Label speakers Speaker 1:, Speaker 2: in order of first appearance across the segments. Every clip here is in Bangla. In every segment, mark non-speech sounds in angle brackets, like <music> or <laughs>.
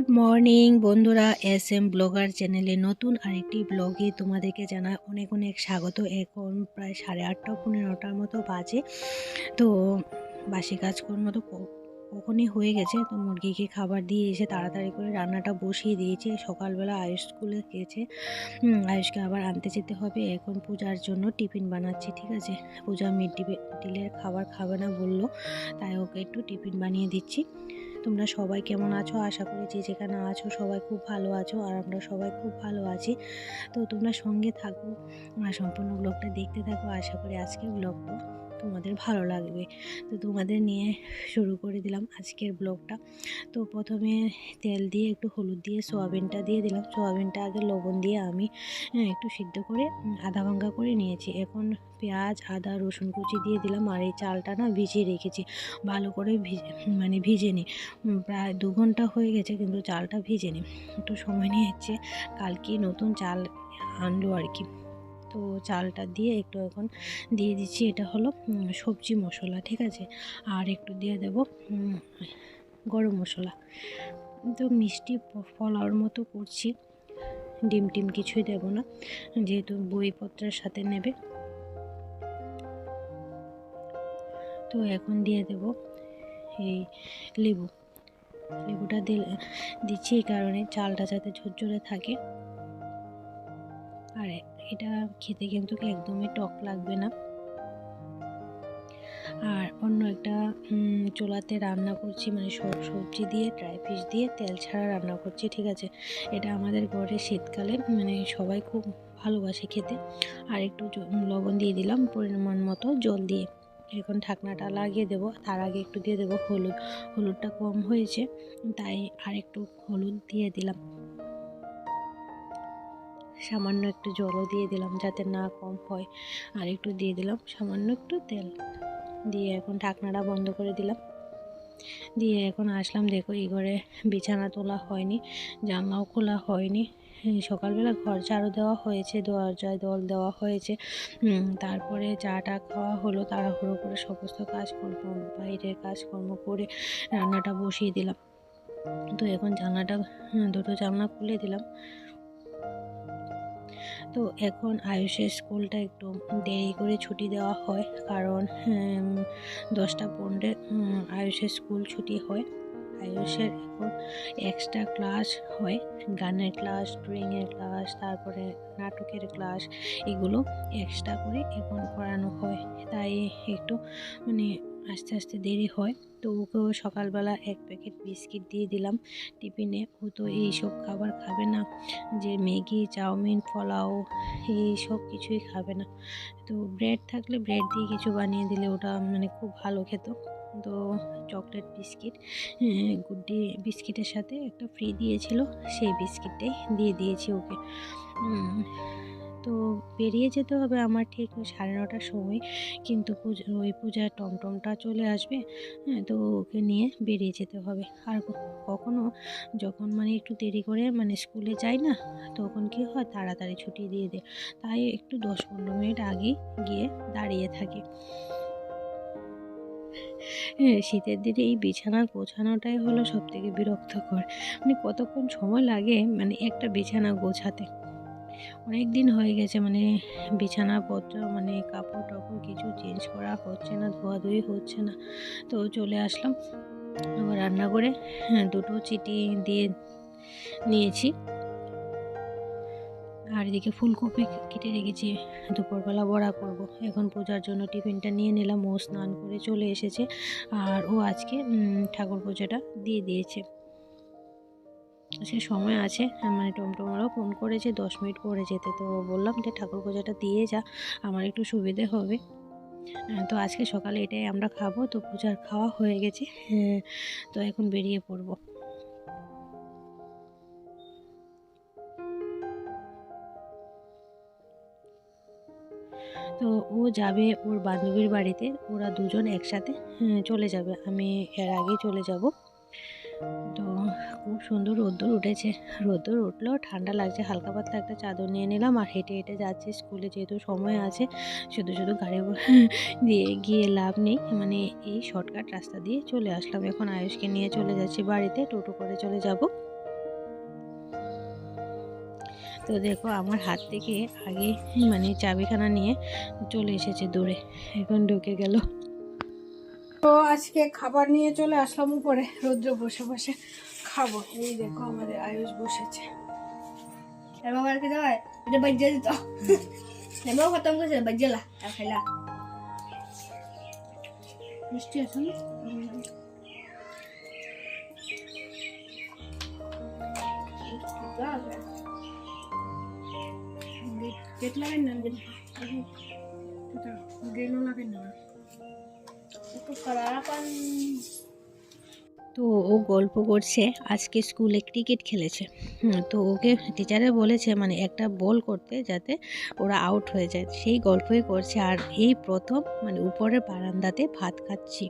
Speaker 1: গুড মর্নিং বন্ধুরা এস এম ব্লগার চ্যানেলে নতুন আরেকটি ব্লগে তোমাদেরকে জানা অনেক অনেক স্বাগত। এখন প্রায় সাড়ে আটটা পনেরোটার মতো বাজে। তো বাসি কাজকর্ম তো কখনই হয়ে গেছে। তো মুরগিকে খাবার দিয়ে এসে তাড়াতাড়ি করে রান্নাটা বসিয়ে দিয়েছি। সকালবেলা আয়ুষ স্কুলে গেছে। আয়ুষকে আবার আনতে যেতে হবে। এখন পূজার জন্য টিফিন বানাচ্ছি, ঠিক আছে? পূজা মিড ডে মিলের খাবার খাবে না বলল, তাই ওকে একটু টিফিন বানিয়ে দিচ্ছি। তোমরা সবাই কেমন আছো? আশা করি যে যেখানে আছো সবাই খুব ভালো আছো আর আমরা সবাই খুব ভালো আছি। তো তোমরা সঙ্গে থাকো সম্পূর্ণ ব্লগটা দেখতে থাকো। আশা করি আজকের ব্লগটা তোমাদের ভালো লাগবে। তো তোমাদের নিয়ে শুরু করে দিলাম আজকের ব্লগটা। তো প্রথমে তেল দিয়ে একটু হলুদ দিয়ে সোয়াবিনটা দিয়ে দিলাম। সোয়াবিনটা আগে লবণ দিয়ে আমি হ্যাঁ, একটু সিদ্ধ করে আধা ভাঙ্গা করে নিয়েছি। এখন পেঁয়াজ আদা রসুন কুচি দিয়ে দিলাম আর এই চালটা না ভিজিয়ে রেখেছি। ভালো করে ভিজে মানে ভিজে নিই প্রায় দু ঘণ্টা হয়ে গেছে কিন্তু চালটা ভিজে নিই একটু সময় নিয়েছে কালকে নতুন চাল আনলো আর কি। তো চালটা দিয়ে একটু এখন দিয়ে দিচ্ছি। এটা হলো সবজি মশলা, ঠিক আছে? আর একটু দিয়ে দেব গরম মশলা। তো মিষ্টি পোলাওর মতো করছি। ডিম টিম কিছুই দেব না, যেহেতু বইপত্রের সাথে নেবে। তো এখন দিয়ে দেব এই লেবু। লেবুটা দিলে, দিচ্ছি এই কারণে চালটা যাতে ঝরঝরে থাকে। আর এটা খেতে কিন্তু একদমই টক লাগবে না। আর অন্য একটা চোলাতে রান্না করছি মানে সব সবজি দিয়ে ড্রাই ফিশ দিয়ে তেল ছাড়া রান্না করছি, ঠিক আছে? এটা আমাদের ঘরে শীতকালে মানে সবাই খুব ভালোবাসে খেতে। আর একটু লবণ দিয়ে দিলাম পরিমাণ মতো জল দিয়ে। এখন ঢাকনাটা লাগিয়ে দেবো, তার আগে একটু দিয়ে দেবো হলুদ। হলুদটা কম হয়েছে, তাই আর একটু হলুদ দিয়ে দিলাম। সামান্য একটু জলও দিয়ে দিলাম যাতে না কম হয়। আর একটু দিয়ে দিলাম সামান্য একটু তেল। দিয়ে এখন ঢাকনাটা বন্ধ করে দিলাম। দিয়ে এখন আসলাম, দেখো এই ঘরে বিছানা তোলা হয়নি, জানলাও খোলা হয়নি। সকালবেলা ঘর ঝাড়ু দেওয়া হয়েছে, দরজায় দল দেওয়া হয়েছে। তারপরে চাটা খাওয়া হলো, তাড়াহুড়ো করে সমস্ত কাজকর্ম, বাইরের কাজকর্ম করে রান্নাটা বসিয়ে দিলাম। তো এখন জানলাটা, দুটো জানলা খুলে দিলাম। তো এখন আয়ুষের স্কুলটা একটু দেরি করে ছুটি দেওয়া হয়, কারণ দশটা পনেরো আয়ুষের স্কুল ছুটি হয়। আয়ুষের এখন এক্সট্রা ক্লাস হয়, গানের ক্লাস ড্রয়িংয়ের ক্লাস তারপরে নাটকের ক্লাস এগুলো এক্সট্রা করে এখন করানো হয়। তাই একটু মানে আস্তে আস্তে দেরি হয়। তো ওকেও সকালবেলা এক প্যাকেট বিস্কিট দিয়ে দিলাম টিফিনে। ও তো এইসব খাবার খাবে না। যে ম্যাগি, চাউমিন, পোলাও এই সব কিছুই খাবে না। তো ব্রেড থাকলে ব্রেড দিয়ে কিছু বানিয়ে দিলে ওটা মানে খুব ভালো খেত। তো চকলেট বিস্কিট গুড্ডি বিস্কিটের সাথে একটা ফ্রি দিয়েছিল। সেই বিস্কিটটাই দিয়ে দিয়েছি ওকে। তো বেরিয়ে যেতে হবে আমার ঠিক সাড়ে নটার সময়। কিন্তু পূজা, ওই পূজার টমটমটা চলে আসবে হ্যাঁ তো ওকে নিয়ে বেরিয়ে যেতে হবে। আর কখনো যখন মানে একটু দেরি করে মানে স্কুলে যাই না, তখন কি হয় তাড়াতাড়ি ছুটি দিয়ে দেয়। তাই একটু দশ পনেরো মিনিট আগে গিয়ে দাঁড়িয়ে থাকি। হ্যাঁ শীতের দিনে এই বিছানা গোছানোটাই হলো সব থেকে বিরক্তকর। মানে কতক্ষণ সময় লাগে মানে একটা বিছানা গোছাতে। অনেক দিন হয়ে গেছে মানে বিছানাপত্র মানে কাপড় টাপড় কিছু চেঞ্জ করা হচ্ছে না, ধোয়াধুয়ি হচ্ছে না। তো চলে আসলাম, আবার রান্না করে হ্যাঁ দুটো চিটি দিয়ে নিয়েছি। আর এদিকে ফুলকপি কেটে রেখেছি, দুপুরবেলা বড়া করব। এখন পূজার জন্য টিফিনটা নিয়ে নিলাম, ও স্নান করে চলে এসেছে। আর ও আজকে ঠাকুর পুজোটা দিয়ে দিয়েছে। সে সময় আছে হ্যাঁ, মানে টমটমারও ফোন করেছে দশ মিনিট পরে যেতে তো বললাম যে ঠাকুর পূজাটা দিয়ে যা আমার একটু সুবিধে হবে। আহ, তো আজকে সকালে এটাই আমরা খাব তো পূজার খাওয়া হয়ে গেছে হ্যাঁ, তো এখন বেরিয়ে পড়ব। তো ও যাবে ওর বান্ধবীর বাড়িতে ওরা দুজন একসাথে হ্যাঁ, চলে যাবে আমি এর আগে চলে যাব। তো খুব সুন্দর রোদ্দুর উঠেছে। রোদ্দুর উঠলেও ঠান্ডা লাগছে, হালকা পাতলা একটা চাদর নিয়ে নিলাম আর হেঁটে হেঁটে যাচ্ছি স্কুলে যেহেতু সময় আছে, শুধু শুধু গাড়ি <laughs> দিয়ে গিয়ে লাভ নেই। মানে এই শর্টকাট রাস্তা দিয়ে চলে আসলাম। এখন আয়ুষকে নিয়ে চলে যাচ্ছি বাড়িতে, টোটো করে চলে যাব। তো দেখো আমার হাত থেকে আগে মানে চাবিখানা নিয়ে চলে এসেছে দূরে, এখন ঢুকে গেল।
Speaker 2: তো আজকে খাবার নিয়ে চলে আসলাম উপরে রৌদ্র বসে বসে খাব এই দেখো আমাদের আয়ুষ বসেছে
Speaker 3: আর কি দেওয়া এটা বাজ্যা দিত এবার খতম করছে বাজ্যালা আর খাইলা
Speaker 2: মিষ্টি আছে না গেট লাগাই না গেটও লাগাই না
Speaker 3: একটু কলারাপান
Speaker 1: তো ও গল্প করছে আজকে স্কুলে ক্রিকেট খেলেছে। তো ওকে টিচারে বলেছে মানে একটা বল করতে যাতে ওরা আউট হয়ে যায়। সেই গল্পই করছে আর এই প্রথম মানে উপরের বারান্দাতে ভাত খাচ্ছি।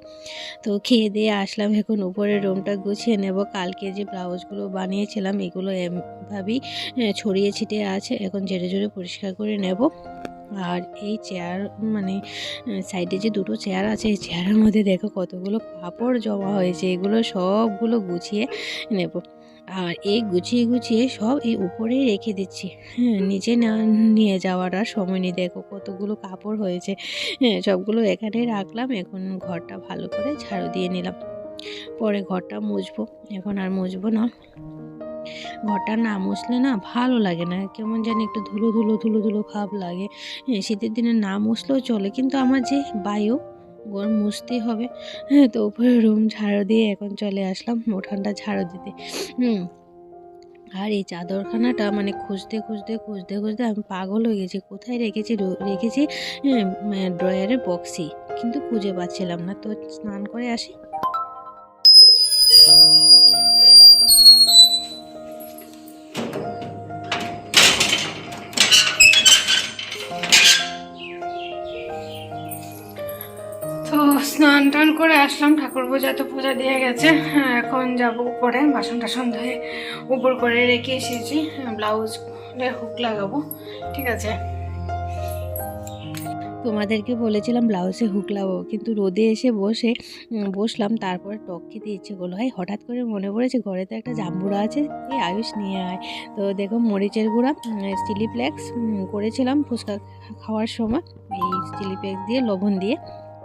Speaker 1: তো খেয়ে দিয়ে আসলাম এখন উপরের রুমটা গুছিয়ে নেব। কালকে যে ব্লাউজগুলো বানিয়েছিলাম এগুলো এমভাবেই আহ, ছড়িয়ে ছিটিয়ে আছে। এখন ঝেড়ে ঝেড়ে পরিষ্কার করে নেব। আর এই চেয়ার মানে সাইডে যে দুটো চেয়ার আছে, এই চেয়ারের মধ্যে দেখো কতগুলো কাপড় জমা হয়েছে, এগুলো সবগুলো গুছিয়ে নেব। আর এই গুছিয়ে গুছিয়ে সব এই উপরেই রেখে দিচ্ছি। হ্যাঁ নিচে না নিয়ে যাওয়ার আর সময় নেই। দেখো কতগুলো কাপড় হয়েছে। হ্যাঁ সবগুলো এখানেই রাখলাম। এখন ঘরটা ভালো করে ঝাড়ু দিয়ে নিলাম। পরে ঘরটা মুছবো। এখন আর মুছবো না। ঘরটা না মুছলে না ভালো লাগে না। কেমন জানি একটু ধুলো ধুলো ধুলো ধুলো ভাব লাগে। শীতের দিনে না মুছলেও চলে। কিন্তু আমার যে বায়ু, ঘর মুছতেই হবে। হ্যাঁ তো উপরে রুম ঝাড়ু দিয়ে এখন চলে আসলাম উঠানটা ঝাড়ু দিতে। হুম। আর এই চাদরখানাটা মানে খুঁজতে খুঁজতে খুঁজতে খুঁজতে আমি পাগল হয়ে গেছি। কোথায় রেখেছি? রেখেছি ড্রয়ারের বক্সই। কিন্তু খুঁজে পাচ্ছিলাম না। তো স্নান করে আসি।
Speaker 2: স্নান টান করে আসলাম ঠাকুর পূজা তো পূজা দিয়ে গেছে। হ্যাঁ, এখন যাব উপরে বাসন টাসন ধুয়ে উপর করে রেখে এসেছি। ব্লাউজ হুক লাগাবো ঠিক আছে?
Speaker 1: তোমাদেরকে বলেছিলাম ব্লাউজে হুক লাগাবো কিন্তু রোদে এসে বসে বসলাম তারপরে টক খেতে ইচ্ছে করল। হয় হঠাৎ করে মনে পড়েছে ঘরে তো একটা জাম্বুরা আছে এই আয়ুষ নিয়ে আয়। তো দেখো মরিচের গুঁড়া চিলি ফ্লেক্স করেছিলাম ফুচকা খাওয়ার সময় এই চিলি ফ্লেক্স দিয়ে লবণ দিয়ে।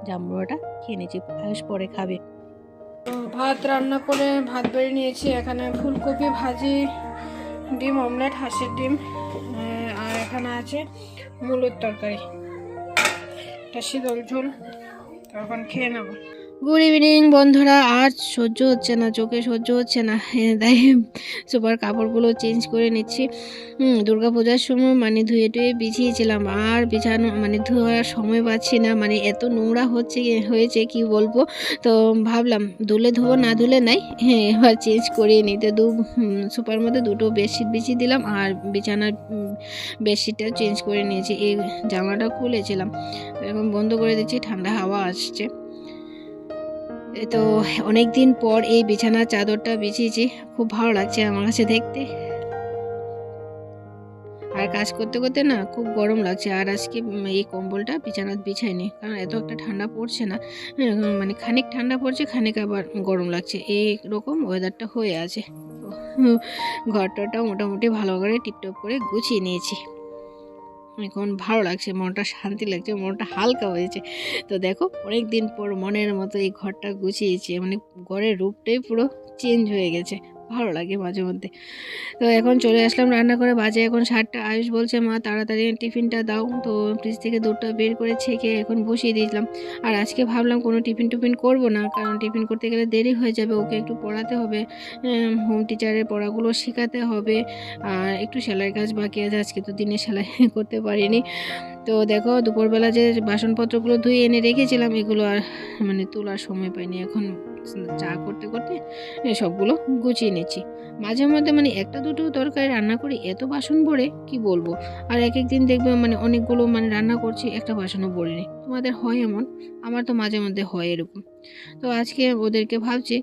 Speaker 1: জাম্বুরাটা খেয়ে নিয়েছি, আয়ুষ পরে খাবে।
Speaker 2: ভাত রান্না করে ভাত বেড়ে নিয়েছি, এখানে ফুলকপি, ভাজি, ডিম, অমলেট, হাঁসের ডিম আর এখানে আছে মূলের তরকারি। একটা শীতল ঝোল তখন খেয়ে নেব।
Speaker 1: গুড ইভিনিং বন্ধুরা। আর সহ্য হচ্ছে না চোখে সহ্য হচ্ছে না। এ, তাই সুপার কাপড়গুলো চেঞ্জ করে নিচ্ছি। দুর্গা পূজার সময় মানে ধুয়ে টুয়ে বিছিয়েছিলাম। আর বিছানো মানে ধোয়ার সময় পাচ্ছি না। মানে এত নোংরা হচ্ছে হয়েছে কি বলব? তো ভাবলাম ধুলে ধোবো না ধুলে নাই। হ্যাঁ এবার চেঞ্জ করিয়ে নিতে দু সুপার মধ্যে দুটো বেডশিট বিছিয়ে দিলাম। আর বিছানার বেডশিটটা চেঞ্জ করে নিয়েছি। এই জামাটা খুলেছিলাম। এখন বন্ধ করে দিচ্ছি ঠান্ডা হাওয়া আসছে। তো অনেক দিন পর এই বিছানার চাদরটা বিছিয়েছি। খুব ভালো লাগছে আমার কাছে দেখতে। আর কাজ করতে করতে না খুব গরম লাগছে। আর আজকে এই কম্বলটা বিছানার বিছাইনি। কারণ এত একটা ঠান্ডা পড়ছে না। মানে খানিক ঠান্ডা পড়ছে খানিক আবার গরম লাগছে। এই রকম ওয়েদারটা হয়ে আছে। তো, হুম, ঘরটাটা মোটামুটি ভালো করে টিপটপ করে গুছিয়ে নিয়েছি। এখন ভালো লাগছে, মনটা শান্তি লাগছে, মনটা হালকা হয়েছে। তো দেখো অনেক দিন পর মনের মতো এই ঘরটা গুছিয়েছে মানে ঘরের রূপটাই পুরো চেঞ্জ হয়ে গেছে। ভালো লাগে মাঝে মধ্যে। তো এখন চলে আসলাম রান্না করে, বাজে এখন সাতটা। আয়ুষ বলছে, মা, তাড়াতাড়ি টিফিনটা দাও। তো ফ্রিজ থেকে দুধটা বের করে ছেঁকে এখন বসিয়ে দিয়েছিলাম। আর আজকে ভাবলাম কোনো টিফিন টিফিন করব না, কারণ টিফিন করতে গেলে দেরি হয়ে যাবে। ওকে একটু পড়াতে হবে হোম টিচারের পড়াগুলো শেখাতে হবে। আর একটু সেলাই কাজ বাকি আছে, আজকে তো দিনে সেলাই <laughs> করতে পারিনি। তো দেখো, দুপুরবেলা যে বাসনপত্রগুলো ধুয়ে এনে রেখেছিলাম, এগুলো আর মানে তোলার সময় পাইনি। এখন চা করতে করতে সবগুলো গুছিয়ে নিচ্ছি। মাঝে মধ্যে মানে একটা দুটো তরকারি রান্না করি, এত বাসন ভরে কি বলব? আর এক এক দিন দেখবে মানে অনেকগুলো মানে রান্না করছি, একটা বাসনও ভরিনি। তোমাদের হয় এমন? আমার তো মাঝে মধ্যে হয় এরকম। তো আজকে ওদেরকে ভাবছি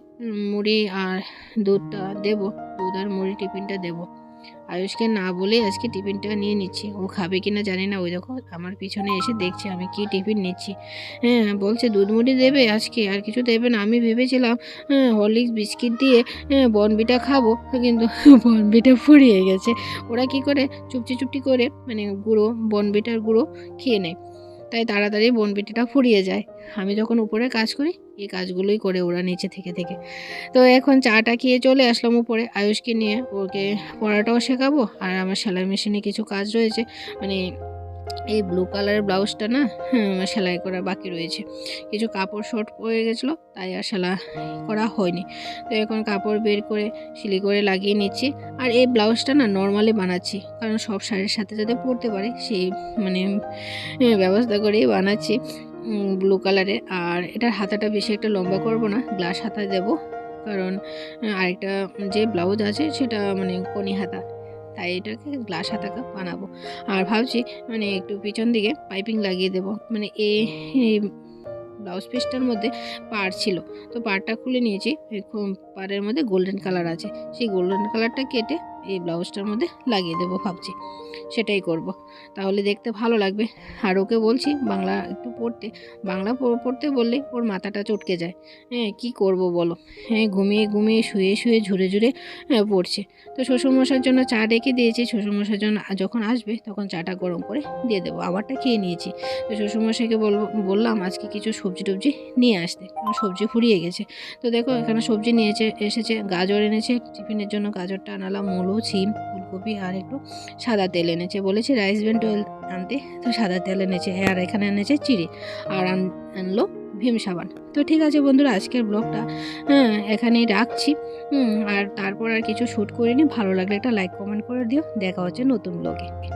Speaker 1: মুড়ি আর দুধটা দেব, দুধ আর মুড়ি টিফিনটা দেব। আয়ুষকে না বলে আজকে টিফিনটা নিয়ে নিচ্ছি। ও খাবে কি না জানি না। ওই দেখো, আমার পিছনে এসে দেখছে আমি কি টিফিন নিচ্ছি। হ্যাঁ বলছে, দুধমুড়ি দেবে আজকে? আর কিছু দেবে না? আমি ভেবেছিলাম হ্যাঁ হরলিক্স বিস্কিট দিয়ে হ্যাঁ বনবিটা খাব। কিন্তু <laughs> বনবিটা ফুরিয়ে গেছে। ওরা কি করে চুপটি চুপটি করে মানে গুঁড়ো, বনবিটার গুঁড়ো খেয়ে নেয়। তাই তাড়াতাড়ি বনবিটিটা ফুরিয়ে যায়। আমি যখন উপরে কাজ করি, এই কাজগুলোই করে ওরা নিচে থেকে থেকে। তো এখন চাটা খেয়ে চলে আসলাম উপরে আয়ুষকে নিয়ে। ওকে পড়াটাও শেখাবো আর আমার সেলাই মেশিনে কিছু কাজ রয়েছে। মানে এই ব্লু কালারের ব্লাউজটা না সেলাই করা বাকি রয়েছে। কিছু কাপড় শর্ট পড়ে গেছিল, তাই আর সেলাই করা হয়নি। তো এখন কাপড় বের করে সিলি করে লাগিয়ে নিচ্ছি। আর এই ব্লাউজটা না নর্মালি বানাচ্ছি, কারণ সব শাড়ির সাথে যাতে পরতে পারে, সেই মানে ব্যবস্থা করেই বানাচ্ছি ব্লু কালারে আর এটার হাতাটা বেশি একটা লম্বা করব না গ্লাস হাতা দেব। কারণ আরেকটা যে ব্লাউজ আছে, সেটা মানে কনি হাতা। তাই এটাকে গ্লাস হাতাকা বানাবো। আর ভাবছি মানে একটু পিছন দিকে পাইপিং লাগিয়ে দেব। মানে এই ব্লাউজ পিসটার মধ্যে পার ছিল। তো পারটা খুলে নিয়েছি পাড়ের মধ্যে গোল্ডেন কালার আছে। সেই গোল্ডেন কালারটা কেটে এই ব্লাউজটার মধ্যে লাগিয়ে দেবো ভাবছি। সেটাই করব। তাহলে দেখতে ভালো লাগবে। আর ওকে বলছি বাংলা একটু পড়তে। বাংলা পড়- পড়তে বললে ওর মাথাটা চটকে যায়। হ্যাঁ কী করব বলো? হ্যাঁ ঘুমিয়ে ঘুমিয়ে শুয়ে শুয়ে ঝুরে ঝুরে হ্যাঁ, পড়ছে। তো শ্বশুরমশাইয়ের জন্য চা ডেকে দিয়েছি। শ্বশুরমশাইয়ের জন্য যখন আসবে তখন চাটা গরম করে দিয়ে দেবো। আবারটা খেয়ে নিয়েছি। তো শ্বশুরমশাইকে বলব বললাম আজকে কিছু সবজি টবজি নিয়ে আসতে। সবজি ফুরিয়ে গেছে। তো দেখো এখানে সবজি নিয়েছে। এসেছে, গাজর এনেছে, টিফিনের জন্য গাজরটা আনালাম মূলো সিম ফুলকপি আর একটু সাদা তেল এনেছে। বলেছে রাইস ব্যান্ড অয়েল আনতে, তো সাদা তেল এনেছে আর এখানে এনেছে চিড়ে আর আন- আনলো ভীম সাবান। তো ঠিক আছে বন্ধুরা, আজকের ব্লগটা হ্যাঁ এখানেই রাখছি। আর তারপর আর কিছু শ্যুট করিনি, ভালো লাগলে একটা লাইক কমেন্ট করে দিও। দেখা হচ্ছে নতুন ব্লগে